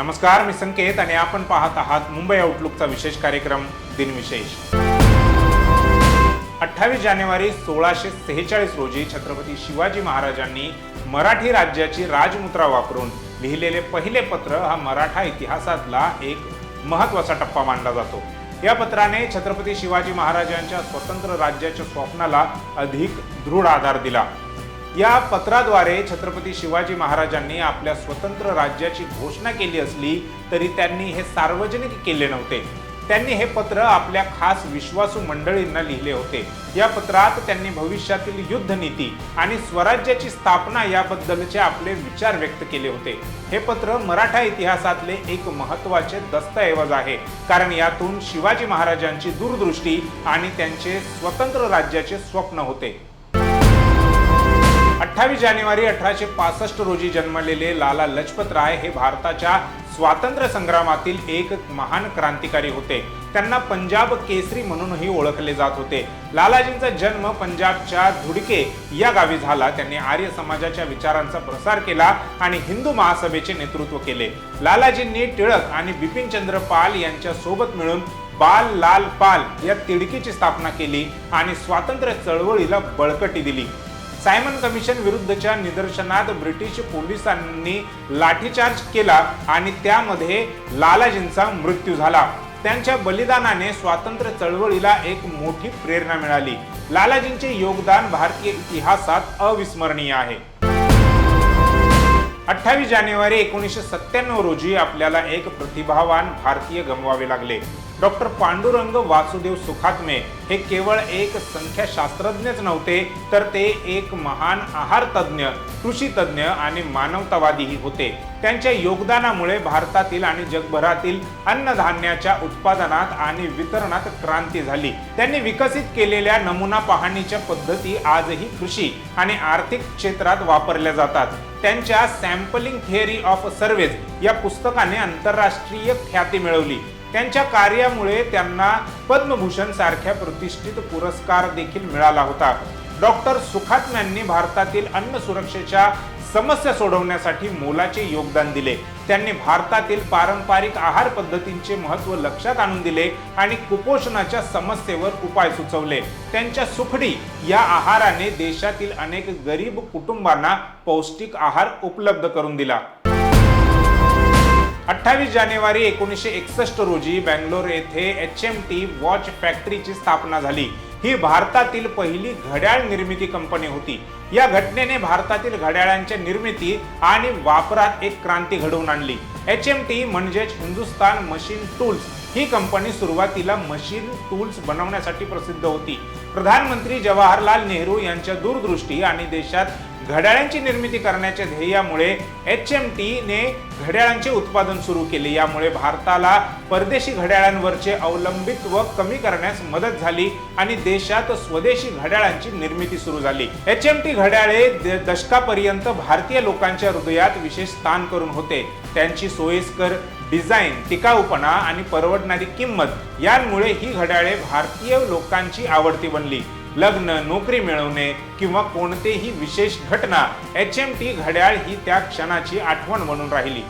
नमस्कार मी संकेत आणि आपण पाहत आहात मुंबई आउटलुकचा विशेष कार्यक्रम दिनविशेष. अठ्ठावीस जानेवारी सोळाशे सेहेचाळीस रोजी छत्रपती शिवाजी महाराजांनी मराठी राज्याची राजमुद्रा वापरून लिहिलेले पहिले पत्र हा मराठा इतिहासातला एक महत्त्वाचा टप्पा मानला जातो. या पत्राने छत्रपती शिवाजी महाराजांच्या स्वतंत्र राज्याच्या स्वप्नाला अधिक दृढ आधार दिला. या पत्राद्वारे छत्रपती शिवाजी महाराजांनी आपल्या स्वतंत्र राज्याची घोषणा केली असली तरी त्यांनी हे सार्वजनिक केले नव्हते. त्यांनी हे पत्र आपल्या खास विश्वासू मंडळींना लिहिले होते. या पत्रात त्यांनी भविष्यातील युद्धनीती आणि स्वराज्याची स्थापना याबद्दलचे आपले विचार व्यक्त केले होते. हे पत्र मराठा इतिहासातले एक महत्त्वाचे दस्तऐवज आहे. कारण यातून शिवाजी महाराजांची दूरदृष्टी आणि त्यांचे स्वतंत्र राज्याचे स्वप्न होते. अठ्ठावीस जानेवारी अठराशे पासष्ट रोजी जन्मलेले लाला लजपत राय हे भारताच्या स्वातंत्र्य संग्रामातील एक महान क्रांतिकारी होते. त्यांना पंजाब केसरी म्हणूनही ओळखले जात होते. लालाजींचा जन्म पंजाबच्या धुडके या गावी झाला. त्यांनी आर्य समाजाच्या विचारांचा प्रसार केला आणि हिंदू महासभेचे नेतृत्व केले. लालाजींनी टिळक आणि बिपिनचंद्र पाल यांच्या सोबत मिळून बाल लाल पाल या तिडकीची स्थापना केली आणि स्वातंत्र्य चळवळीला बळकटी दिली. सायमन कमिशन विरुद्धच्या निदर्शनात ब्रिटिश पोलिसांनी लाठीचार्ज केला आणि त्यामध्ये लालाजींचा मृत्यू झाला. त्यांच्या बलिदानाने स्वातंत्र्य चळवळीला एक मोठी प्रेरणा मिळाली. लालाजींचे योगदान भारतीय इतिहासात अविस्मरणीय आहे. अठ्ठावीस जानेवारी एकोणीसशे सत्त्याण्णव रोजी आपल्याला एक प्रतिभावान भारतीय गमवावे लागले. डॉक्टर पांडुरंग वासुदेव सुखात्मे हे केवळ एक संख्याशास्त्रज्ञच नव्हते तर ते एक महान आहार तज्ज्ञ कृषी तज्ज्ञ आणि मानवतावादीही होते. त्यांच्या योगदानामुळे भारतातील आणि जगभरातील अन्नधान्याच्या उत्पादनात आणि वितरणात क्रांती झाली. त्यांनी विकसित केलेल्या नमुना पाहणीच्या पद्धती आजही कृषी आणि आर्थिक क्षेत्रात वापरल्या जातात. त्यांच्या सॅम्पलिंग थिअरी ऑफ सर्वेज या पुस्तकाने आंतरराष्ट्रीय ख्याती मिळवली. त्यांच्या कार्यामुळे त्यांना पद्मभूषण सारख्या प्रतिष्ठित पुरस्कार देखील मिळाला होता. डॉक्टर सुखात्म्यांनी भारतातील अन्न सुरक्षेच्या समस्या सोडवण्यासाठी मोलाचे योगदान दिले. त्यांनी भारतातील पारंपरिक आहार पद्धतींचे महत्त्व लक्षात आणून दिले आणि कुपोषणाच्या समस्येवर उपाय सुचवले. त्यांच्या सुखडी या आहाराने देशातील अनेक गरीब कुटुंबांना पौष्टिक आहार उपलब्ध करून दिला. अठ्ठावीस जानेवारी एकोणीसशे एकसष्ट रोजी बँगलोर येथे एच एम टी वॉच फॅक्टरीची स्थापना झाली. ही भारतातील पहिली घड्याळ निर्मिती कंपनी होती. या घटनेने भारतातील घड्याळांच्या निर्मिती आणि वापरात एक क्रांती घडवून आणली. एच एम टी म्हणजेच हिंदुस्तान मशीन टूल्स ही कंपनी सुरुवातीला मशीन टूल्स बनवण्यासाठी प्रसिद्ध होती. प्रधानमंत्री जवाहरलाल नेहरू यांच्या दूरदृष्टी आणि देशात घड्याळांची निर्मिती करण्याच्या ध्येयामुळे एच एम टीने घड्याळांचे उत्पादन सुरू केले. यामुळे भारताला परदेशी घड्याळांवरचे अवलंबित्व कमी करण्यास मदत झाली आणि देशात स्वदेशी घड्याळांची निर्मिती सुरू झाली. एच एम टी घड्याळे द- दशकापर्यंत भारतीय लोकांच्या हृदयात विशेष स्थान करून होते. त्यांची सोयीस्कर डिझाईन टिकाऊपणा आणि परवडणारी किंमत यांमुळे ही घड्याळे भारतीय लोकांची आवडती बनली. लग्न नोकरी मिळवणे किंवा कोणतेही विशेष घटना एच एम टी घड्याळ ही त्या क्षणाची आठवण म्हणून राहिली.